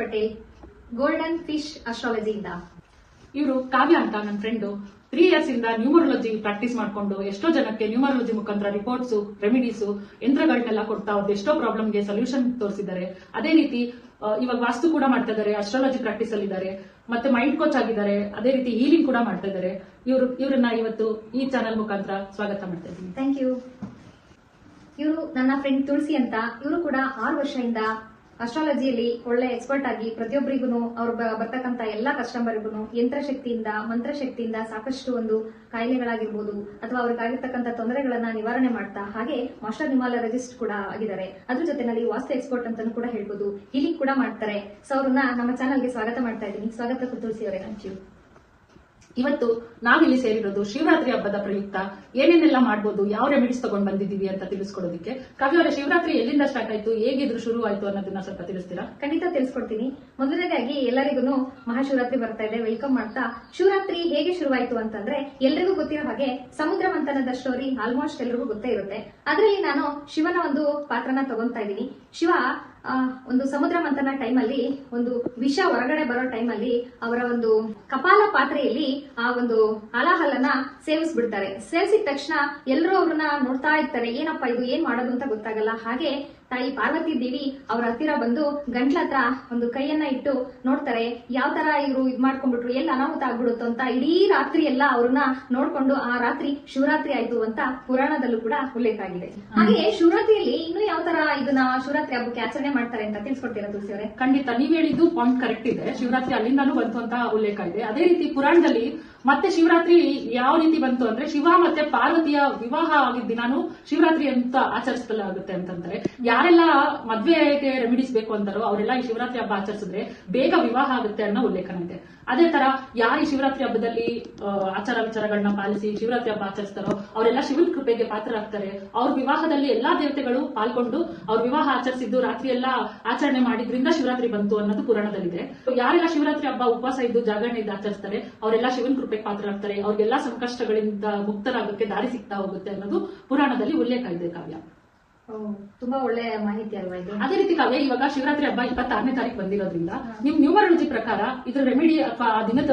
Patel golden fish ಅಸ್ಟ್ರಾಲಜಿಯಿಂದ ಇವರು ಕಾವ್ಯ ಅಂತ ನನ್ನ ಫ್ರೆಂಡು ತ್ರೀ ಇಯರ್ಸ್ ಇಂದ ನ್ಯೂಮರಾಲಜಿ ಪ್ರಾಕ್ಟೀಸ್ ಮಾಡ್ಕೊಂಡು ಎಷ್ಟೋ ಜನಕ್ಕೆ ನ್ಯೂಮರಾಲಜಿ ಮುಖಾಂತರ ರಿಪೋರ್ಟ್ಸ್ ರೆಮಿಡೀಸ್ ಯಂತ್ರಗಳನ್ನೆಲ್ಲ ಕೊಡ್ತಾ ಅವ್ರದ್ದು ಎಷ್ಟೋ ಪ್ರಾಬ್ಲಮ್ಗೆ ಸೊಲ್ಯೂಷನ್ ತೋರಿಸಿದ್ದಾರೆ. ಅದೇ ರೀತಿ ಇವಾಗ ವಾಸ್ತು ಕೂಡ ಮಾಡ್ತಾ ಇದ್ದಾರೆ ಅಸ್ಟ್ರಾಲಜಿ ಪ್ರಾಕ್ಟೀಸ್ ಅಲ್ಲಿ ಇದ್ದಾರೆ ಮತ್ತೆ ಮೈಂಡ್ ಕೋಚ್ ಆಗಿದ್ದಾರೆ ಅದೇ ರೀತಿ ಹೀಲಿಂಗ್ ಕೂಡ ಮಾಡ್ತಾ ಇದ್ದಾರೆ ಇವರು ಇವರನ್ನ ಇವತ್ತು ಈ ಚಾನೆಲ್ ಮುಖಾಂತರ ಸ್ವಾಗತ ಮಾಡ್ತಾ ಇದ್ದೀನಿ. ಥ್ಯಾಂಕ್ ಯು ಇವರು ನನ್ನ ಫ್ರೆಂಡ್ ತುಳಸಿ ಅಂತ ಇವರು ಕೂಡ ಆರು ವರ್ಷದಿಂದ ಅಸ್ಟ್ರಾಲಜಿಯಲ್ಲಿ ಒಳ್ಳೆ ಎಕ್ಸ್ಪರ್ಟ್ ಆಗಿ ಪ್ರತಿಯೊಬ್ಬರಿಗೂ ಅವ್ರು ಬ- ಬರ್ತಕ್ಕಂತ ಎಲ್ಲಾ ಕಸ್ಟಮರ್ಗೂ ಯಂತ್ರಶಕ್ತಿಯಿಂದ, ಮಂತ್ರಶಕ್ತಿಯಿಂದ ಸಾಕಷ್ಟು ಒಂದು ಕಾಯಿಲೆಗಳಾಗಿರ್ಬೋದು ಅಥವಾ ಅವ್ರಿಗಾಗಿರ್ತಕ್ಕಂಥ ತೊಂದರೆಗಳನ್ನ ನಿವಾರಣೆ ಮಾಡ್ತಾ ಹಾಗೆ ಮಾಸ್ಟರ್ ನ್ಯೂಮಾಲಜಿಸ್ಟ್ ಕೂಡ ಆಗಿದ್ದಾರೆ. ಅದ್ರ ಜೊತೆನಲ್ಲಿ ವಾಸ್ತು ಎಕ್ಸ್ಪರ್ಟ್ ಅಂತಾನು ಕೂಡ ಹೇಳ್ಬೋದು. ಹೀಲಿಂಗ್ ಕೂಡ ಮಾಡ್ತಾರೆ. ಸೊ ಅವ್ರನ್ನ ನಮ್ಮ ಚಾನಲ್ಗೆ ಸ್ವಾಗತ ಮಾಡ್ತಾ ಇದ್ದೀನಿ. ಸ್ವಾಗತ ತುಳಸಿ ಅವರೇ ಥ್ಯಾಂಕ್ ಯು ಇವತ್ತು ನಾವಿಲ್ಲಿ ಸೇರಿರೋದು ಶಿವರಾತ್ರಿ ಹಬ್ಬದ ಪ್ರಯುಕ್ತ ಏನೇನೆಲ್ಲ ಮಾಡ್ಬೋದು, ಯಾವ ರೆಮಿಡೀಸ್ ತಗೊಂಡ್ ಬಂದಿದ್ದೀವಿ ಅಂತ ತಿಳಿಸ್ಕೊಡೋದಕ್ಕೆ. ಕಾವ್ಯ ಅವರ, ಶಿವರಾತ್ರಿ ಎಲ್ಲಿಂದ ಸ್ಟಾರ್ಟ್ ಆಯ್ತು, ಹೇಗಿದ್ರು ಶುರು ಆಯ್ತು ಅನ್ನೋದನ್ನ ಸ್ವಲ್ಪ ತಿಳಿಸ್ತೀರಾ? ಖಂಡಿತ ತಿಳಿಸ್ಕೊಡ್ತೀನಿ. ಮೊದಲನೇದಾಗಿ ಎಲ್ಲರಿಗೂ ಮಹಾಶಿವರಾತ್ರಿ ಬರ್ತಾ ಇದೆ ವೆಲ್ಕಮ್ ಮಾಡ್ತಾ. ಶಿವರಾತ್ರಿ ಹೇಗೆ ಶುರುವಾಯಿತು ಅಂತಂದ್ರೆ, ಎಲ್ರಿಗೂ ಗೊತ್ತಿರೋ ಹಾಗೆ ಸಮುದ್ರ ಮಂಥನದ ಸ್ಟೋರಿ ಆಲ್ಮೋಸ್ಟ್ ಎಲ್ರಿಗೂ ಗೊತ್ತೇ ಇರುತ್ತೆ. ಅದರಲ್ಲಿ ನಾನು ಶಿವನ ಒಂದು ಪಾತ್ರನ ತಗೊಂತಾ ಇದ್ದೀನಿ. ಶಿವ ಒಂದು ಸಮುದ್ರ ಮಂಥನ ಟೈಮಲ್ಲಿ, ಒಂದು ವಿಷ ಹೊರಗಡೆ ಬರೋ ಟೈಮಲ್ಲಿ ಅವರ ಒಂದು ಕಪಾಲ ಪಾತ್ರೆಯಲ್ಲಿ ಆ ಒಂದು ಹಲಾಹಲನ ಸೇವಿಸ್ಬಿಡ್ತಾರೆ. ಸೇವಿಸಿದ ತಕ್ಷಣ ಎಲ್ಲರೂ ಅವ್ರನ್ನ ನೋಡ್ತಾ ಇರ್ತಾರೆ, ಏನಪ್ಪ ಇದು, ಏನ್ ಮಾಡೋದು ಅಂತ ಗೊತ್ತಾಗಲ್ಲ. ಹಾಗೆ ತಾಯಿ ಪಾರ್ವತಿ ದೇವಿ ಅವ್ರ ಹತ್ತಿರ ಬಂದು ಗಂಟ್ಲ ಹತ್ರ ಒಂದು ಕೈಯನ್ನ ಇಟ್ಟು ನೋಡ್ತಾರೆ ಯಾವ ತರ ಇವರು ಇದ್ ಮಾಡ್ಕೊಂಡ್ಬಿಟ್ರು ಎಲ್ಲ ಅನಾಹುತ ಆಗ್ಬಿಡುತ್ತೋ ಅಂತ ಇಡೀ ರಾತ್ರಿ ಎಲ್ಲ ಅವ್ರನ್ನ ನೋಡ್ಕೊಂಡು ಆ ರಾತ್ರಿ ಶಿವರಾತ್ರಿ ಆಯ್ತು ಅಂತ ಪುರಾಣದಲ್ಲೂ ಕೂಡ ಉಲ್ಲೇಖ ಆಗಿದೆ ಹಾಗೆ ಶಿವರಾತ್ರಿಯಲ್ಲಿ ಇನ್ನೂ ಯಾವ ತರ ಇದನ್ನ ಶಿವರಾತ್ರಿ ಹಬ್ಬಕ್ಕೆ ಆಚರಣೆ ಮಾಡ್ತಾರೆ ಅಂತ ತಿಳಿಸ್ಕೊಡ್ತೀರಾ ತುಳಸಿ ಅವರೇ? ಖಂಡಿತ ನೀವ್ ಹೇಳಿದ್ದು ಪಾಯಿಂಟ್ ಕರೆಕ್ಟ್ ಇದೆ. ಶಿವರಾತ್ರಿ ಅಲ್ಲಿಂದಾನು ಬಂತು ಅಂತ ಉಲ್ಲೇಖ ಇದೆ. ಅದೇ ರೀತಿ ಪುರಾಣದಲ್ಲಿ ಮತ್ತೆ ಶಿವರಾತ್ರಿ ಯಾವ ರೀತಿ ಬಂತು ಅಂದ್ರೆ ಶಿವ ಮತ್ತೆ ಪಾರ್ವತಿಯ ವಿವಾಹ ಆಗಿದ್ದ ದಿನಾನು ಶಿವರಾತ್ರಿ ಅಂತ ಆಚರಿಸಲಾಗುತ್ತೆ ಅಂತಂದ್ರೆ. ಯಾರೆಲ್ಲ ಮದ್ವೆಗೆ ರೆಮಿಡೀಸ್ ಬೇಕು ಅಂತಾರೋ ಅವರೆಲ್ಲ ಈ ಶಿವರಾತ್ರಿ ಹಬ್ಬ ಆಚರಿಸಿದ್ರೆ ಬೇಗ ವಿವಾಹ ಆಗುತ್ತೆ ಅನ್ನೋ ಉಲ್ಲೇಖನ ಇದೆ. ಅದೇ ತರ ಯಾರು ಈ ಶಿವರಾತ್ರಿ ಹಬ್ಬದಲ್ಲಿ ಆಚಾರ ವಿಚಾರಗಳನ್ನ ಪಾಲಿಸಿ ಶಿವರಾತ್ರಿ ಹಬ್ಬ ಆಚರಿಸ್ತಾರೋ ಅವರೆಲ್ಲ ಶಿವನ ಕೃಪೆಗೆ ಪಾತ್ರರಾಗ್ತಾರೆ. ಅವ್ರ ವಿವಾಹದಲ್ಲಿ ಎಲ್ಲಾ ದೇವತೆಗಳು ಪಾಲ್ಗೊಂಡು ಅವ್ರ ವಿವಾಹ ಆಚರಿಸಿದ್ದು ರಾತ್ರಿ ಎಲ್ಲ ಆಚರಣೆ ಮಾಡಿದ್ರಿಂದ ಶಿವರಾತ್ರಿ ಬಂತು ಅನ್ನೋದು ಪುರಾಣದಲ್ಲಿದೆ. ಯಾರೆಲ್ಲ ಶಿವರಾತ್ರಿ ಹಬ್ಬ ಉಪವಾಸ ಇದ್ದು ಜಾಗರಣೆ ಇದ್ದು ಆಚರಿಸ್ತಾರೆ ಅವರೆಲ್ಲ ಶಿವನ ಕೃಪೆಗೆ ಪಾತ್ರರಾಗ್ತಾರೆ ಅವ್ರಿಗೆಲ್ಲ ಸಂಕಷ್ಟಗಳಿಂದ ಮುಕ್ತರಾಗಕ್ಕೆ ದಾರಿ ಸಿಗ್ತಾ ಹೋಗುತ್ತೆ ಅನ್ನೋದು ಪುರಾಣದಲ್ಲಿ ಉಲ್ಲೇಖ ಇದೆ ಕಾವ್ಯ. ತುಂಬಾ ಒಳ್ಳೆ ಮಾಹಿತಿ ಅಲ್ವಾ ಇದು? ಅದೇ ರೀತಿ ಕಾವ್ಯ ಇವಾಗ ಶಿವರಾತ್ರಿ ಹಬ್ಬ ಇಪ್ಪತ್ತಾರನೇ ತಾರೀಕು ಬಂದಿರೋದ್ರಿಂದ ನಿಮ್ ನ್ಯೂಮರಾಲಜಿ ಪ್ರಕಾರ ಇದ್ರ ರೆಮಿಡಿ ಅಥವಾ ಆ ದಿನದ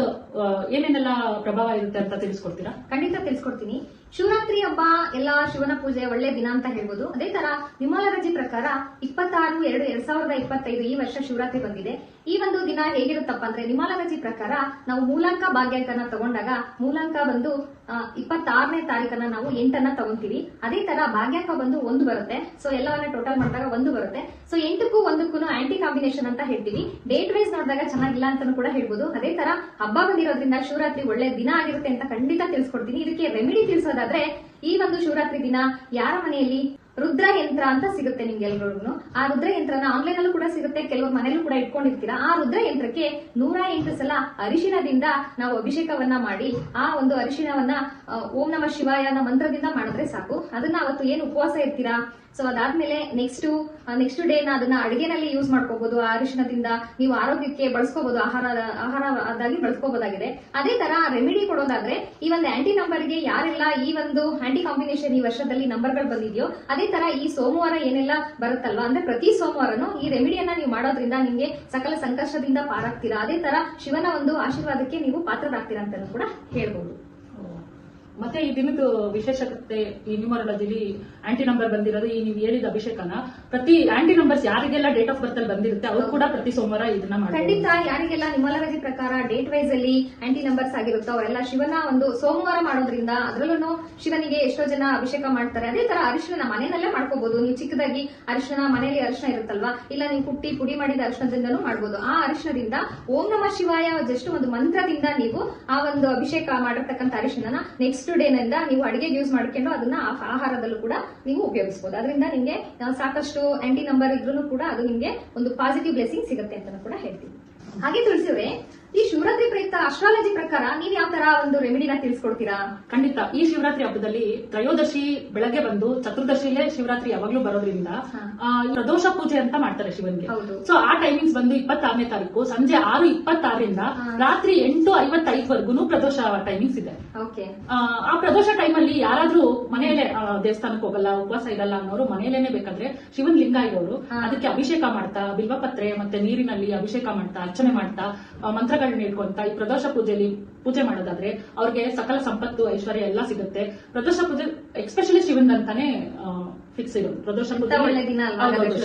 ಏನೇನೆಲ್ಲ ಪ್ರಭಾವ ಇರುತ್ತೆ ಅಂತ ತಿಳಿಸ್ಕೊಡ್ತೀರಾ? ಖಂಡಿತ ತಿಳಿಸ್ಕೊಡ್ತೀನಿ. ಶಿವರಾತ್ರಿ ಹಬ್ಬ, ಎಲ್ಲ ಶಿವನ ಪೂಜೆ ಒಳ್ಳೆ ದಿನ ಅಂತ ಹೇಳ್ಬೋದು. ಅದೇ ತರ ನ್ಯೂಮಾಲಜಿ ಪ್ರಕಾರ ಇಪ್ಪತ್ತಾರು ಎರಡು ಎರಡ್ ಸಾವಿರದ ಇಪ್ಪತ್ತೈದು ಈ ವರ್ಷ ಶಿವರಾತ್ರಿ ಬಂದಿದೆ. ಈ ಒಂದು ದಿನ ಹೇಗಿರುತ್ತಪ್ಪ ಅಂದ್ರೆ ನ್ಯೂಮಾಲಜಿ ಪ್ರಕಾರ ನಾವು ಮೂಲಾಂಕ ಭಾಗ್ಯಾಂಕನ ತಗೊಂಡಾಗ ಮೂಲಾಂಕ ಬಂದು ಇಪ್ಪತ್ತಾರನೇ ತಾರೀಕನ್ನ ನಾವು ಎಂಟನ್ನ ತಗೊಂತೀವಿ. ಅದೇ ತರ ಭಾಗ್ಯಾಂಕ ಬಂದು ಒಂದು ಬರುತ್ತೆ. ಸೊ ಎಲ್ಲವನ್ನ ಟೋಟಲ್ ಮಾಡಿದಾಗ ಒಂದು ಬರುತ್ತೆ. ಸೊ ಎಂಟಕ್ಕೂ ಒಂದಕ್ಕೂ ಆಂಟಿ ಕಾಂಬಿನೇಷನ್ ಅಂತ ಹೇಳ್ತೀವಿ ಡೇಟ್ ವೈಸ್ ನೋಡಿದಾಗ ಚೆನ್ನಾಗಿಲ್ಲ ಅಂತಾನು ಕೂಡ ಹೇಳ್ಬೋದು. ಅದೇ ತರ ಹಬ್ಬ ಬಂದಿರೋದ್ರಿಂದ ಶಿವರಾತ್ರಿ ಒಳ್ಳೆ ದಿನ ಆಗಿರುತ್ತೆ ಅಂತ ಖಂಡಿತ ತಿಳಿಸ್ಕೊಡ್ತೀನಿ. ಇದಕ್ಕೆ ರೆಮಿಡಿ ತಿಳಿಸೋದಾದ್ರೆ ಈ ಒಂದು ಶಿವರಾತ್ರಿ ದಿನ ಯಾರ ಮನೆಯಲ್ಲಿ ರುದ್ರ ಯಂತ್ರ ಅಂತ ಸಿಗುತ್ತೆ ನಿಮ್ಗೆ ಎಲ್ರಿಗೂ ಆ ರುದ್ರ ಯಂತ್ರನ ಆನ್ಲೈನ್ ಅಲ್ಲೂ ಕೂಡ ಸಿಗುತ್ತೆ. ಕೆಲವರು ಮನೆಯಲ್ಲೂ ಕೂಡ ಇಟ್ಕೊಂಡಿರ್ತೀರಾ. ಆ ರುದ್ರ ಯಂತ್ರಕ್ಕೆ ನೂರ ಎಂಟು ಸಲ ಅರಿಶಿಣದಿಂದ ನಾವು ಅಭಿಷೇಕವನ್ನ ಮಾಡಿ ಆ ಒಂದು ಅರಿಶಿಣವನ್ನ ಓಂ ನಮ ಶಿವಾಯ ಅನ್ನೋ ಮಂತ್ರದಿಂದ ಮಾಡಿದ್ರೆ ಸಾಕು. ಅದನ್ನ ಅವತ್ತು ಏನು ಉಪವಾಸ ಇರ್ತೀರಾ ಸೊ ಅದಾದ್ಮೇಲೆ ನೆಕ್ಸ್ಟ್ ನೆಕ್ಸ್ಟ್ ಡೇ ಅದನ್ನ ಅಡುಗೆನಲ್ಲಿ ಯೂಸ್ ಮಾಡ್ಕೋಬಹುದು ಆ ನೀವು ಆರೋಗ್ಯಕ್ಕೆ ಬಳಸ್ಕೋಬಹುದು ಆಹಾರ ಆಹಾರ ಅದಾಗಿ ಬಳಸ್ಕೋಬಹುದಾಗಿದೆ ಅದೇ ತರ ರೆಮಿಡಿ ಕೊಡೋದಾದ್ರೆ ಈ ಒಂದು ಆಂಟಿ ನಂಬರ್ಗೆ ಯಾರೆಲ್ಲ ಈ ಒಂದು ಆಂಟಿ ಕಾಂಬಿನೇಷನ್ ಈ ವರ್ಷದಲ್ಲಿ ನಂಬರ್ಗಳು ಬಂದಿದೆಯೋ, ಅದೇ ತರ ಈ ಸೋಮವಾರ ಏನೆಲ್ಲ ಬರುತ್ತಲ್ವಾ? ಅಂದ್ರೆ ಪ್ರತಿ ಸೋಮವಾರನು ಈ ರೆಮಿಡಿಯನ್ನ ನೀವು ಮಾಡೋದ್ರಿಂದ ನಿಮ್ಗೆ ಸಕಲ ಸಂಕಷ್ಟದಿಂದ ಪಾರಾಗ್ತೀರಾ. ಅದೇ ತರ ಶಿವನ ಒಂದು ಆಶೀರ್ವಾದಕ್ಕೆ ನೀವು ಪಾತ್ರರಾಗ್ತೀರಾ ಅಂತಾನು ಕೂಡ ಹೇಳ್ಬಹುದು ಮತ್ತೆ ಈ ದಿನದ ವಿಶೇಷತೆ ಈ ನ್ಯೂಮರಾಲಜಿಲಿ ಆಂಟಿ ನಂಬರ್ ಬಂದಿರೋದು, ಈ ನೀವು ಹೇಳಿದ ಅಭಿಷೇಕನ, ಪ್ರತಿ ಆಂಟಿ ನಂಬರ್ಸ್ ಯಾರಿಗೆಲ್ಲ ಡೇಟ್ ಆಫ್ ಬರ್ತ್ ಅಲ್ಲಿ ಬಂದಿರುತ್ತೆ, ಅವ್ರು ಕೂಡ ಪ್ರತಿ ಸೋಮವಾರ ಇದನ್ನ ಮಾಡ್ತಾರೆ ಖಂಡಿತ, ಯಾರಿಗೆಲ್ಲ ನ್ಯೂಮರಾಲಜಿ ಪ್ರಕಾರ ಡೇಟ್ ವೈಸ್ ಅಲ್ಲಿ ಆಂಟಿ ನಂಬರ್ಸ್ ಆಗಿರುತ್ತೆ, ಅವರೆಲ್ಲ ಶಿವನ ಒಂದು ಸೋಮವಾರ ಮಾಡೋದ್ರಿಂದ ಅದರಲ್ಲೂ ಶಿವನಿಗೆ ಎಷ್ಟೋ ಜನ ಅಭಿಷೇಕ ಮಾಡ್ತಾರೆ. ಅದೇ ತರ ಅರಿಶಿನ ಮನೆಯಲ್ಲೇ ಮಾಡ್ಕೋಬಹುದು ನೀವು ಚಿಕ್ಕದಾಗಿ ಅರಿಶಿನ ಮನೆಯಲ್ಲಿ ಅರಿಶಿನ ಇರುತ್ತಲ್ವಾ? ಇಲ್ಲ ನೀವು ಕುಟ್ಟಿ ಪುಡಿ ಮಾಡಿದ ಅರಿಶಿನದಿಂದಲೂ ಮಾಡಬಹುದು ಆ ಅರಿಶಿನದಿಂದ ಓಂ ನಮ ಶಿವಾಯ ಜಸ್ಟ್ ಒಂದು ಮಂತ್ರದಿಂದ ನೀವು ಆ ಒಂದು ಅಭಿಷೇಕ ಮಾಡಿರ್ತಕ್ಕಂಥ ಅರಿಶಿನ ನೆಕ್ಸ್ಟ್ ಡೇನಿಂದ ನೀವು ಅಡಿಗೆಗೆ ಯೂಸ್ ಮಾಡ್ಕೊಂಡು ಅದನ್ನ ಆಹಾರದಲ್ಲೂ ಕೂಡ ನೀವು ಉಪಯೋಗಿಸಬಹುದು ಅದರಿಂದ ನಿಮಗೆ ಸಾಕಷ್ಟು ಆಂಟಿ ನಂಬರ್ ಇದ್ರೂ ಕೂಡ ಅದು ನಿಮಗೆ ಒಂದು ಪಾಸಿಟಿವ್ ಬ್ಲೆಸಿಂಗ್ ಸಿಗುತ್ತೆ ಅಂತ ಕೂಡ ಹೇಳ್ತೀವಿ ಹಾಗೆ ತುಳಸಿವ್ರೆ ಈ ಶಿವರಾತ್ರಿ ಪ್ರಯುಕ್ತ ಅಸ್ಟ್ರಾಲಜಿ ಪ್ರಕಾರ ನೀವ್ ಯಾವ ತರ ಒಂದು ರೆಮಿಡಿನ ತಿಳಿಸ್ಕೊಡ್ತೀರಾ ಖಂಡಿತ ಈ ಶಿವರಾತ್ರಿ ಹಬ್ಬದಲ್ಲಿ ತ್ರಯೋದಶಿ ಬೆಳಗ್ಗೆ ಬಂದು ಚತುರ್ದಶಿಲೇ ಶಿವರಾತ್ರಿ ಯಾವಾಗ್ಲೂ ಬರೋದ್ರಿಂದ ಆ, ಈ ಪ್ರದೋಷ ಪೂಜೆ ಅಂತ ಮಾಡ್ತಾರೆ ಶಿವನ್ಗೆ ಹೌದು. ಸೊ ಆ ಟೈಮಿಂಗ್ಸ್ ಬಂದು ಇಪ್ಪತ್ತಾರನೇ ತಾರೀಕು ಸಂಜೆ ಆರು ಇಪ್ಪತ್ತಾರರಿಂದ ಹಾ. ರಾತ್ರಿ ಎಂಟು ಐವತ್ತೈದವರೆಗೂ ಪ್ರದೋಷ ಟೈಮಿಂಗ್ಸ್ ಇದೆ ಓಕೆ ಆ, ಆ ಪ್ರದೋಷ ಟೈಮಲ್ಲಿ ಯಾರಾದ್ರೂ ಮನೆಯಲ್ಲೇ ಆ, ದೇವಸ್ಥಾನಕ್ಕೆ ಹೋಗಲ್ಲ ಉಪವಾಸ ಇರಲ್ಲ ಅನ್ನೋರು ಮನೆಯಲ್ಲೇನೆ ಬೇಕಾದ್ರೆ ಶಿವನ್ ಲಿಂಗ ಇರೋರು ಹಾ. ಅದಕ್ಕೆ ಅಭಿಷೇಕ ಮಾಡ್ತಾ ಬಿಲ್ವಪತ್ರೆ ಮತ್ತೆ ನೀರಿನಲ್ಲಿ ಅಭಿಷೇಕ ಮಾಡ್ತಾ ಅರ್ಚನೆ ಮಾಡ್ತಾ ಆ, ಮಂತ್ರಗಳನ್ನ ಇಟ್ಕೊಂತ ಈ ಪ್ರದೋಷ ಪೂಜೆಯಲ್ಲಿ ಪೂಜೆ ಮಾಡೋದಾದ್ರೆ ಅವ್ರಿಗೆ ಸಕಲ ಸಂಪತ್ತು ಐಶ್ವರ್ಯ ಎಲ್ಲ ಸಿಗುತ್ತೆ. ಪ್ರದೋಷ ಪೂಜೆ ಎಕ್ಸ್ಪೆಷಲಿ ಶಿವನ್ ಅಂತಾನೆ ಫಿಕ್ಸ್ ಇರೋದು ಪ್ರದೋಷ ಪೂಜೆ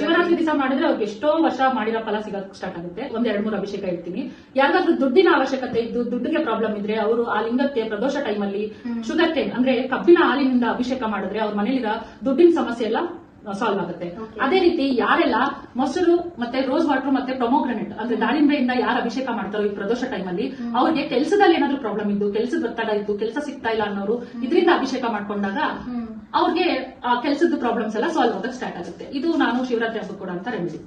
ಶಿವರಾತ್ರಿ ದಿವಸ ಮಾಡಿದ್ರೆ ಅವ್ರಿಗೆ ಎಷ್ಟೋ ವರ್ಷ ಮಾಡಿರೋ ಫಲ ಸಿಗಕ್ ಸ್ಟಾರ್ಟ್ ಆಗುತ್ತೆ. ಒಂದ್ ಎರಡ್ ಮೂರು ಅಭಿಷೇಕ ಇರ್ತೀನಿ ಯಾರಿಗಾದ್ರೂ ದುಡ್ಡಿನ ಅವಶ್ಯಕತೆ ಇದ್ದು ದುಡ್ಡಿಗೆ ಪ್ರಾಬ್ಲಮ್ ಇದ್ರೆ ಅವರು ಆ ಲಿಂಗಕ್ಕೆ ಪ್ರದೋಷ ಟೈಮಲ್ಲಿ ಶುಗರ್ ಕೇನ್ ಅಂದ್ರೆ ಕಬ್ಬಿನ ಹಾಲಿನಿಂದ ಅಭಿಷೇಕ ಮಾಡಿದ್ರೆ ಅವ್ರ ಮನೇಲಿರೋ ದುಡ್ಡಿನ ಸಮಸ್ಯೆ ಎಲ್ಲ ಸಾಲ್ವ್ ಆಗುತ್ತೆ. ಅದೇ ರೀತಿ ಯಾರೆಲ್ಲ ಮೊಸರು ಮತ್ತೆ ರೋಸ್ ವಾಟರ್ ಮತ್ತೆ ಪ್ರೊಮೋಗ್ರನೆಟ್ ಅಂದ್ರೆ ದಾಳಿಂಬೆಯಿಂದ ಯಾರು ಅಭಿಷೇಕ ಮಾಡ್ತಾರೋ ಈ ಪ್ರದೋಷ ಟೈಮಲ್ಲಿ ಅವ್ರಿಗೆ ಕೆಲಸದಲ್ಲಿ ಏನಾದ್ರು ಪ್ರಾಬ್ಲಮ್ ಇದ್ದು ಕೆಲಸದ ಒತ್ತಡ ಇತ್ತು ಕೆಲಸ ಸಿಗ್ತಾ ಇಲ್ಲ ಅನ್ನೋರು ಇದರಿಂದ ಅಭಿಷೇಕ ಮಾಡ್ಕೊಂಡಾಗ ಅವ್ರಿಗೆ ಆ ಕೆಲಸದ ಪ್ರಾಬ್ಲಮ್ಸ್ ಎಲ್ಲ ಸಾಲ್ವ್ ಆಗಕ್ಕೆ ಸ್ಟಾರ್ಟ್ ಆಗುತ್ತೆ. ಇದು ನಾನು ಶಿವರಾತ್ರಿ ಹಬ್ಬ ಕೂಡ ಅಂತ ರೆಮಿಡಿ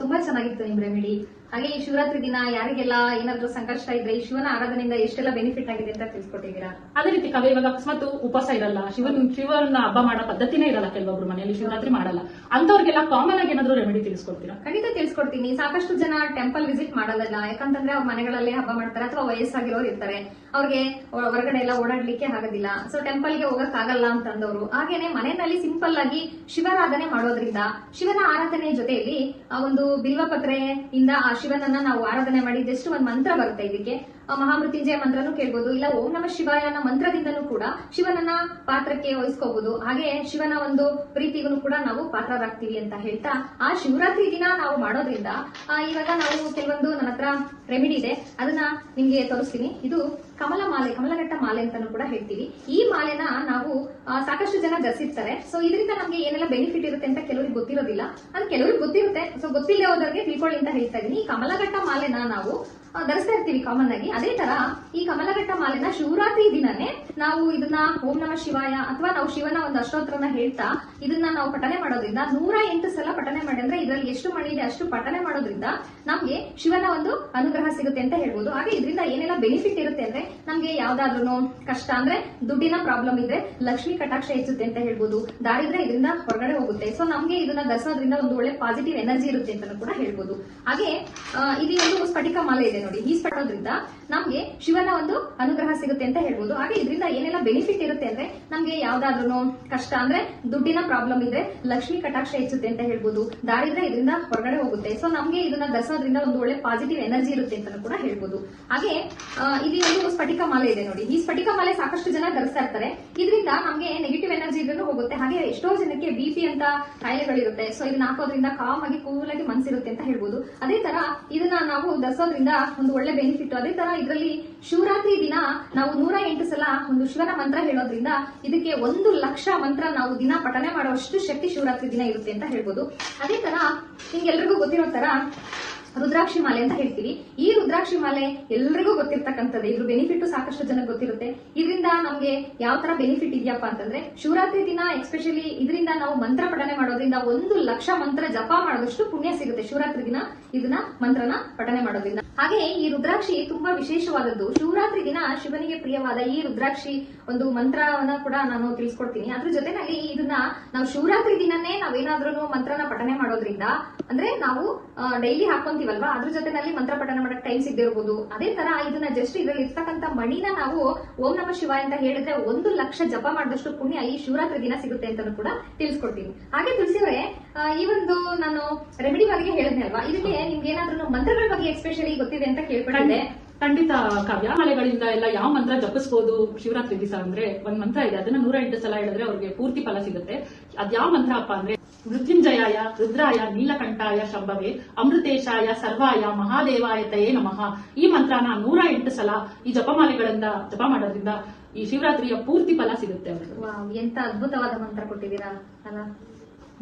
ತುಂಬಾ ಚೆನ್ನಾಗಿತ್ತು ನಿಮ್ ರೆಮಿಡಿ ಹಾಗೆ ಈ ಶಿವರಾತ್ರಿ ದಿನ ಯಾರಿಗೆಲ್ಲ ಏನಾದ್ರೂ ಸಂಕಷ್ಟ ಇದ್ರೆ ಈ ಶಿವನ ಆರಾಧನೆಯಿಂದ ಎಷ್ಟೆಲ್ಲ ಬೆನಿಫಿಟ್ ಆಗಿದೆ ಅಂತ ತಿಳ್ಕೊಟ್ಟಿದ್ದೀರಾ ಅದೇ ರೀತಿ ಕವಿ ಇವಾಗ ಅಕಸ್ಮಾತ್ ಉಪವಾಸ ಇರಲ್ಲ ಶಿವನ್ ಶಿವನ ಹಬ್ಬ ಮಾಡೋ ಪದ್ಧತಿನೇ ಇರಲ್ಲ ಕೆಲವೊಬ್ರು ಮನೆಯಲ್ಲಿ ಶಿವರಾತ್ರಿ ಮಾಡಲ್ಲ. ಅಂತವ್ರಿಗೆಲ್ಲ ಕಾಮನ್ ಆಗಿ ಏನಾದ್ರು ರೆಮಿಡಿ ತಿಳಿಸ್ಕೊಡ್ತೀರಾ? ಖಂಡಿತ ತಿಳಿಸ್ಕೊಡ್ತೀನಿ. ಸಾಕಷ್ಟು ಜನ ಟೆಂಪಲ್ ವಿಸಿಟ್ ಮಾಡೋದಲ್ಲ ಯಾಕಂತಂದ್ರೆ ಅವ್ರ ಮನೆಗಳಲ್ಲೇ ಹಬ್ಬ ಮಾಡ್ತಾರೆ ಅಥವಾ ವಯಸ್ಸಾಗಿರೋರು ಇರ್ತಾರೆ. ಅವ್ರಿಗೆ ಹೊರಗಡೆ ಎಲ್ಲ ಓಡಾಡ್ಲಿಕ್ಕೆ ಆಗೋದಿಲ್ಲ. ಸೊ ಟೆಂಪಲ್ಗೆ ಹೋಗಕ್ ಆಗಲ್ಲ ಅಂತಂದವರು. ಹಾಗೇನೆ ಮನೆಯಲ್ಲಿ ಸಿಂಪಲ್ ಆಗಿ ಶಿವರಾಧನೆ ಮಾಡೋದ್ರಿಂದ ಶಿವನ ಆರಾಧನೆ ಜೊತೆಯಲ್ಲಿ ಆ ಒಂದು ಬಿಲ್ವಪತ್ರೆ ಇಂದ ಆ ಶಿವನನ್ನ ನಾವು ಆರಾಧನೆ ಮಾಡಿ ಜಸ್ಟ್ ಒಂದು ಮಂತ್ರ ಬರುತ್ತೆ ಇದಕ್ಕೆ? ಮಹಾಮೃತ್ಯುಂಜಯ ಮಂತ್ರನೂ ಕೇಳ್ಬೋದು, ಇಲ್ಲ ಓಂ ನಮ ಅನ್ನೋ ಮಂತ್ರದಿಂದನೂ ಕೂಡ ಶಿವನನ್ನ ಪಾತ್ರಕ್ಕೆ ವಹಿಸ್ಕೋಬಹುದು ಹಾಗೆ ಶಿವನ ಒಂದು ಪ್ರೀತಿಗೂ ಕೂಡ ನಾವು ಪಾತ್ರರಾಗ್ತೀವಿ ಅಂತ ಹೇಳ್ತಾ, ಆ ಶಿವರಾತ್ರಿ ದಿನ ನಾವು ಮಾಡೋದ್ರಿಂದ ಇವಾಗ ನಾವು ಕೆಲವೊಂದು ನನ್ನ ಹತ್ರ ರೆಮಿಡಿ ಇದೆ. ಅದನ್ನ ನಿಮ್ಗೆ ತೋರಿಸ್ತೀನಿ. ಇದು ಕಮಲ ಮಾಲೆ, ಕಮಲಘಟ್ಟ ಮಾಲೆ ಅಂತಾನು ಕೂಡ ಹೇಳ್ತೀವಿ. ಈ ಮಾಲೆನ ನಾವು ಸಾಕಷ್ಟು ಜನ ಧರಿಸಿರ್ತಾರೆ. ಸೊ ಇದರಿಂದ ನಮ್ಗೆ ಏನೆಲ್ಲ ಬೆನಿಫಿಟ್ ಇರುತ್ತೆ ಅಂತ ಕೆಲವರಿಗೆ ಗೊತ್ತಿರೋದಿಲ್ಲ. ಅದು ಕೆಲವರಿಗೆ ಗೊತ್ತಿರುತ್ತೆ. ಸೊ ಗೊತ್ತಿಲ್ಲದೆ ಹೋದವ್ರಿಗೆ ತಿಳ್ಕೊಳ್ಳಿ ಅಂತ ಹೇಳ್ತಾ ಇದೀನಿ. ಕಮಲಘಟ್ಟ ಮಾಲೆನ ನಾವು ಧರಿಸ್ತಾ ಇರ್ತೀವಿ ಕಾಮನ್ ಆಗಿ. ಅದೇ ತರ ಈ ಕಮಲಘಟ್ಟ ಮಾಲೆನ ಶಿವರಾತ್ರಿ ದಿನನೇ ನಾವು ಇದನ್ನ ಓಂ ನಮ ಶಿವಾಯ ಅಥವಾ ನಾವು ಶಿವನ ಒಂದು ಅಷ್ಟೋತ್ರನ ಹೇಳ್ತಾ ಇದನ್ನ ನಾವು ಪಠನೆ ಮಾಡೋದ್ರಿಂದ, ನೂರ ಎಂಟು ಸಲ ಪಠನೆ ಮಾಡಿ ಅಂದ್ರೆ ಇದರಲ್ಲಿ ಎಷ್ಟು ಮಣಿ ಇದೆ ಅಷ್ಟು ಪಠನೆ ಮಾಡೋದ್ರಿಂದ ನಮ್ಗೆ ಶಿವನ ಒಂದು ಅನುಗ್ರಹ ಸಿಗುತ್ತೆ ಅಂತ ಹೇಳ್ಬೋದು. ಹಾಗೆ ಇದರಿಂದ ಏನೆಲ್ಲ ಬೆನಿಫಿಟ್ ಇರುತ್ತೆ ಅಂದ್ರೆ ನಮ್ಗೆ ಯಾವ್ದಾದ್ರು ಕಷ್ಟ ಅಂದ್ರೆ ದುಡ್ಡಿನ ಪ್ರಾಬ್ಲಮ್ ಇದ್ರೆ ಲಕ್ಷ್ಮಿ ಕಟಾಕ್ಷ ಹೆಚ್ಚುತ್ತೆ ಅಂತ ಹೇಳ್ಬೋದು. ದಾರಿದ್ರೆ ಇದರಿಂದ ಹೊರಗಡೆ ಹೋಗುತ್ತೆ. ಸೊ ನಮ್ಗೆ ಇದನ್ನ ಧರಿಸೋದ್ರಿಂದ ಒಂದು ಒಳ್ಳೆ ಪಾಸಿಟಿವ್ ಎನರ್ಜಿ ಇರುತ್ತೆ ಅಂತ ಕೂಡ ಹೇಳ್ಬೋದು. ಹಾಗೆ ಇಲ್ಲಿ ಒಂದು ಸ್ಫಟಿಕ ಮಾಲೆ ಇದೆ. ನೋಡಿ ಈ ಪಡೋದ್ರಿಂದ ನಮ್ಗೆ ಶಿವನ ಒಂದು ಅನುಗ್ರಹ ಸಿಗುತ್ತೆ ಅಂತ ಹೇಳ್ಬೋದು. ಹಾಗೆ ಇದರಿಂದ ಏನೆಲ್ಲ ಬೆನಿಫಿಟ್ ಇರುತ್ತೆ ಅಂದ್ರೆ ನಮ್ಗೆ ಯಾವ್ದಾದ್ರು ಕಷ್ಟ ಅಂದ್ರೆ ದುಡ್ಡಿನ ಪ್ರಾಬ್ಲಮ್ ಇದ್ರೆ ಲಕ್ಷ್ಮಿ ಕಟಾಕ್ಷ ಹೆಚ್ಚುತ್ತೆ ಅಂತ ಹೇಳ್ಬೋದು. ದಾರಿದ್ರೆ ಇದರಿಂದ ಹೊರಗಡೆ ಹೋಗುತ್ತೆ. ಸೊ ನಮ್ಗೆ ಇದನ್ನ ಧರಿಸೋದ್ರಿಂದ ಒಂದು ಒಳ್ಳೆ ಪಾಸಿಟಿವ್ ಎನರ್ಜಿ ಇರುತ್ತೆ ಅಂತ ಕೂಡ ಹೇಳ್ಬೋದು. ಹಾಗೆ ಇಲ್ಲಿ ಒಂದು ಸ್ಫಟಿಕ ಮಾಲೆ ಇದೆ ನೋಡಿ. ಈ ಸ್ಫಟಿಕ ಮಾಲೆ ಸಾಕಷ್ಟು ಜನ ಧರಿಸ್ತಾ ಇರ್ತಾರೆ. ಇದರಿಂದ ನಮ್ಗೆ ನೆಗೆಟಿವ್ ಎನರ್ಜಿ ಇದ್ರೂ ಹೋಗುತ್ತೆ. ಹಾಗೆ ಎಷ್ಟೋ ಜನಕ್ಕೆ ಬಿ ಪಿ ಅಂತ ಕಾಯಿಲೆಗಳಿರುತ್ತೆ. ಸೊ ಇದನ್ನ ಹಾಕೋದ್ರಿಂದ ಕಾಮ್ ಆಗಿ ಕೂಲ್ ಆಗಿ ಮನ್ಸಿರುತ್ತೆ ಅಂತ ಹೇಳ್ಬೋದು. ಅದೇ ತರ ಇದನ್ನ ನಾವು ಧರಿಸೋದ್ರಿಂದ ಒಂದು ಒಳ್ಳೆ ಬೆನಿಫಿಟ್ ಅದೇ ತರ ಇದರಲ್ಲಿ ಶಿವರಾತ್ರಿ ದಿನ ನಾವು ನೂರ ಎಂಟು ಸಲ ಒಂದು ಶಿವನ ಮಂತ್ರ ಹೇಳೋದ್ರಿಂದ ಇದಕ್ಕೆ ಒಂದು ಲಕ್ಷ ಮಂತ್ರ ನಾವು ದಿನ ಪಠನೆ ಮಾಡುವಷ್ಟು ಶಕ್ತಿ ಶಿವರಾತ್ರಿ ದಿನ ಇರುತ್ತೆ ಅಂತ ಹೇಳ್ಬೋದು. ಅದೇ ತರ ನಿಮ್ಗೆಲ್ರಿಗೂ ಗೊತ್ತಿರೋ ತರ ರುದ್ರಾಕ್ಷಿ ಮಾಲೆ ಅಂತ ಹೇಳ್ತೀವಿ. ಈ ರುದ್ರಾಕ್ಷಿ ಮಾಲೆ ಎಲ್ರಿಗೂ ಗೊತ್ತಿರ್ತಕ್ಕಂಥದ್ದು. ಇದ್ರ ಬೆನಿಫಿಟ್ ಸಾಕಷ್ಟು ಜನಕ್ಕೆ ಗೊತ್ತಿರುತ್ತೆ. ಇದರಿಂದ ನಮ್ಗೆ ಯಾವ ತರ ಬೆನಿಫಿಟ್ ಇದೆಯಪ್ಪ ಅಂತಂದ್ರೆ, ಶಿವರಾತ್ರಿ ದಿನ ಎಸ್ಪೆಷಲಿ ಇದರಿಂದ ನಾವು ಮಂತ್ರ ಪಠನೆ ಮಾಡೋದ್ರಿಂದ ಒಂದು ಲಕ್ಷ ಮಂತ್ರ ಜಪ ಮಾಡೋದಷ್ಟು ಪುಣ್ಯ ಸಿಗುತ್ತೆ. ಶಿವರಾತ್ರಿ ದಿನ ಇದನ್ನ ಮಂತ್ರನ ಪಠನೆ ಮಾಡೋದ್ರಿಂದ. ಹಾಗೆ ಈ ರುದ್ರಾಕ್ಷಿ ತುಂಬಾ ವಿಶೇಷವಾದದ್ದು. ಶಿವರಾತ್ರಿ ದಿನ ಶಿವನಿಗೆ ಪ್ರಿಯವಾದ ಈ ರುದ್ರಾಕ್ಷಿ ಒಂದು ಮಂತ್ರವನ್ನ ಕೂಡ ನಾನು ತಿಳಿಸ್ಕೊಡ್ತೀನಿ. ಅದ್ರ ಜೊತೆನಲ್ಲಿ ಇದನ್ನ ನಾವು ಶಿವರಾತ್ರಿ ದಿನನೇ ನಾವೇನಾದ್ರೂ ಮಂತ್ರನ ಪಠನೆ ಮಾಡೋದ್ರಿಂದ, ಅಂದ್ರೆ ನಾವು ಡೈಲಿ ಹಾಕೊಂತೀವಲ್ವಾ ಅದ್ರ ಜೊತೆನಲ್ಲಿ ಮಂತ್ರ ಪಠನ ಮಾಡಕ್ ಟೈಮ್ ಸಿಗದೆ ಇರ್ಬೋದು ಅದೇ ತರ ಇದನ್ನ ಜಸ್ಟ್ ಇದ್ರಲ್ಲಿ ಇರ್ತಕ್ಕಂಥ ಮಣಿನ ನಾವು ಓಂ ನಮ ಶಿವ ಅಂತ ಹೇಳಿದ್ರೆ ಒಂದು ಲಕ್ಷ ಜಪ ಮಾಡಿದಷ್ಟು ಪುಣ್ಯ ಈ ಶಿವರಾತ್ರಿ ದಿನ ಸಿಗುತ್ತೆ ಅಂತ ಕೂಡ ತಿಳಿಸ್ಕೊಡ್ತೀನಿ ಹಾಗೆ ತಿಳಿಸಿದ್ರೆ ಈ ಒಂದು ನಾನು ರೆಮಿಡಿ ಬಗ್ಗೆ ಹೇಳಿದ್ನೆ ಅಲ್ವಾ ಇದಕ್ಕೆ ನಿಮ್ಗೆ ಏನಾದ್ರೂ ಮಂತ್ರಗಳ ಬಗ್ಗೆ ಎಸ್ಪೆಷಲಿ ಗೊತ್ತಿದೆ ಅಂತ ಕೇಳ್ಕೊಂಡೆ ಖಂಡಿತ ಕಾವ್ಯ. ಮಾಲೆಗಳಿಂದ ಎಲ್ಲ ಯಾವ ಮಂತ್ರ ಜಪಿಸಬಹುದು ಶಿವರಾತ್ರಿ ದಿವಸ ಅಂದ್ರೆ ಒಂದ್ ಮಂತ್ರ ಇದೆ. ಅದನ್ನ ನೂರ ಎಂಟು ಸಲ ಹೇಳಿದ್ರೆ ಅವ್ರಿಗೆ ಪೂರ್ತಿ ಫಲ ಸಿಗುತ್ತೆ. ಅದ್ ಯಾವ ಮಂತ್ರ ಅಪ್ಪ ಅಂದ್ರೆ ಮೃತ್ಯುಂಜಯಾಯ, ರುದ್ರಾಯ, ನೀಲಕಂಠಾಯ, ಶಂಭವೆ, ಅಮೃತೇಶಾಯ, ಸರ್ವಾಯ ಮಹಾದೇವಾಯತಯೇ ನಮಃ. ಈ ಮಂತ್ರನ ನೂರ ಎಂಟು ಸಲ ಈ ಜಪಮಾಲೆಗಳಿಂದ ಜಪ ಮಾಡೋದ್ರಿಂದ ಈ ಶಿವರಾತ್ರಿಯ ಪೂರ್ತಿ ಫಲ ಸಿಗುತ್ತೆ ಅವರು ಎಂತ ಅದ್ಭುತವಾದ ಮಂತ್ರ ಕೊಟ್ಟಿದ್ದೀರಾ ಅಲ್ಲ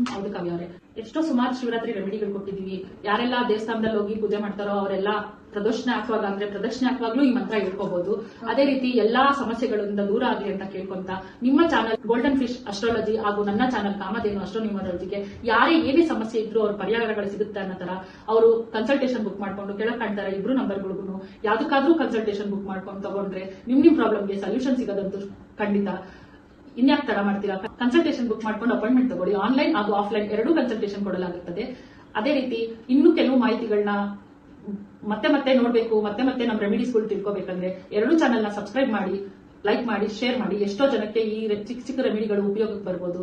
ಹೌದು ಕವಿ ಅವರೇ. ಎಷ್ಟೋ ಸುಮಾರು ಶಿವರಾತ್ರಿ ರೆಮಿಡಿಗಳು ಕೊಟ್ಟಿದೀವಿ ಯಾರೆಲ್ಲ ದೇವಸ್ಥಾನದಲ್ಲಿ ಹೋಗಿ ಪೂಜೆ ಮಾಡ್ತಾರೋ ಅವರೆಲ್ಲ ಪ್ರದಕ್ಷಿಣೆ ಹಾಕುವಾಗ ಅಂದ್ರೆ ಪ್ರದಕ್ಷಿಣೆ ಹಾಕುವಾಗ್ಲೂ ಈ ಮಂತ್ರ ಹೇಳ್ಕೋಬಹುದು ಅದೇ ರೀತಿ ಎಲ್ಲಾ ಸಮಸ್ಯೆಗಳಿಂದ ದೂರ ಆಗಲಿ ಅಂತ ಕೇಳ್ಕೊಂತ ನಿಮ್ಮ ಚಾನಲ್ ಗೋಲ್ಡನ್ ಫಿಶ್ ಅಸ್ಟ್ರಾಲಜಿ ಹಾಗೂ ನನ್ನ ಚಾನಲ್ ಕಾಮಧೇನು ಅಸ್ಟ್ರೋನ್ಯೂಮರಾಲಜಿಗೆ ಯಾರೇ ಏನೇ ಸಮಸ್ಯೆ ಇದ್ರು ಅವ್ರ ಪರಿಹಾರಗಳು ಸಿಗುತ್ತೆ ಅನ್ನೋ ತರ ಅವರು ಕನ್ಸಲ್ಟೇಷನ್ ಬುಕ್ ಮಾಡ್ಕೊಂಡು ಕೆಳಗೆ ಕಾಣ್ತಾರೆ ಇಬ್ರು ನಂಬರ್ಗಳಿಗೂ ಯಾವ್ದಕ್ಕಾದ್ರೂ ಕನ್ಸಲ್ಟೇಷನ್ ಬುಕ್ ಮಾಡ್ಕೊಂಡು ತಗೊಂಡ್ರೆ ನಿಮ್ ನಿಮ್ ಪ್ರಾಬ್ಲಮ್ಗೆ ಸೊಲ್ಯೂಷನ್ ಸಿಗೋದಂತೂ ಖಂಡಿತ. ಇನ್ಯಾಕ್ ತರ ಮಾಡ್ತೀರಾ? ಕನ್ಸಲ್ಟೇಷನ್ ಬುಕ್ ಮಾಡ್ಕೊಂಡು ಅಪಾಯಿಂಟ್ಮೆಂಟ್ ತಗೊಳ್ಳಿ. ಆನ್ಲೈನ್ ಹಾಗೂ ಆಫ್ಲೈನ್ ಎರಡೂ ಕನ್ಸಲ್ಟೇಷನ್ ಕೊಡಲಾಗುತ್ತದೆ. ಅದೇ ರೀತಿ ಇನ್ನೂ ಕೆಲವು ಮಾಹಿತಿಗಳನ್ನ ಮತ್ತೆ ಮತ್ತೆ ನೋಡಬೇಕು, ಮತ್ತೆ ಮತ್ತೆ ನಮ್ಮ ರೆಮಿಡೀಸ್ಗಳು ತಿಳ್ಕೊಬೇಕಂದ್ರೆ ಎರಡೂ ಚಾನೆಲ್ನ ಸಬ್ಸ್ಕ್ರೈಬ್ ಮಾಡಿ ಲೈಕ್ ಮಾಡಿ ಶೇರ್ ಮಾಡಿ. ಎಷ್ಟೋ ಜನಕ್ಕೆ ಈ ಚಿಕ್ಕ ಚಿಕ್ಕ ರೆಮಿಡಿಗಳು ಉಪಯೋಗಕ್ಕೆ ಬರ್ಬೋದು.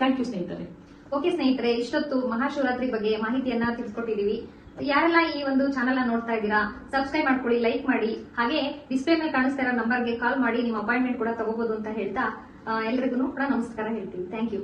ಥ್ಯಾಂಕ್ ಯು ಸ್ನೇಹಿತರೆ. ಓಕೆ ಸ್ನೇಹಿತರೆ, ಇಷ್ಟೊತ್ತು ಮಹಾಶಿವರಾತ್ರಿ ಬಗ್ಗೆ ಮಾಹಿತಿಯನ್ನ ತಿಳಿಸ್ಕೊಟ್ಟಿದೀವಿ. ಯಾರೆಲ್ಲ ಈ ಒಂದು ಚಾನೆಲ್ ನೋಡ್ತಾ ಇದ್ದೀರಾ ಸಬ್ಸ್ಕ್ರೈಬ್ ಮಾಡ್ಕೊಳ್ಳಿ ಲೈಕ್ ಮಾಡಿ. ಹಾಗೆ ಡಿಸ್ಪ್ಲೇ ಮೇಲೆ ಕಾಣಿಸ್ತಾ ಇರೋ ನಂಬರ್ಗೆ ಕಾಲ್ ಮಾಡಿ, ನಿಮ್ಮ ಅಪಾಯಿಂಟ್ಮೆಂಟ್ ಕೂಡ ತಗೋಬಹುದು ಅಂತ ಹೇಳ್ತಾ ಎಲ್ರಿಗೂ ಕೂಡ ನಮಸ್ಕಾರ ಹೇಳ್ತೀನಿ. Thank you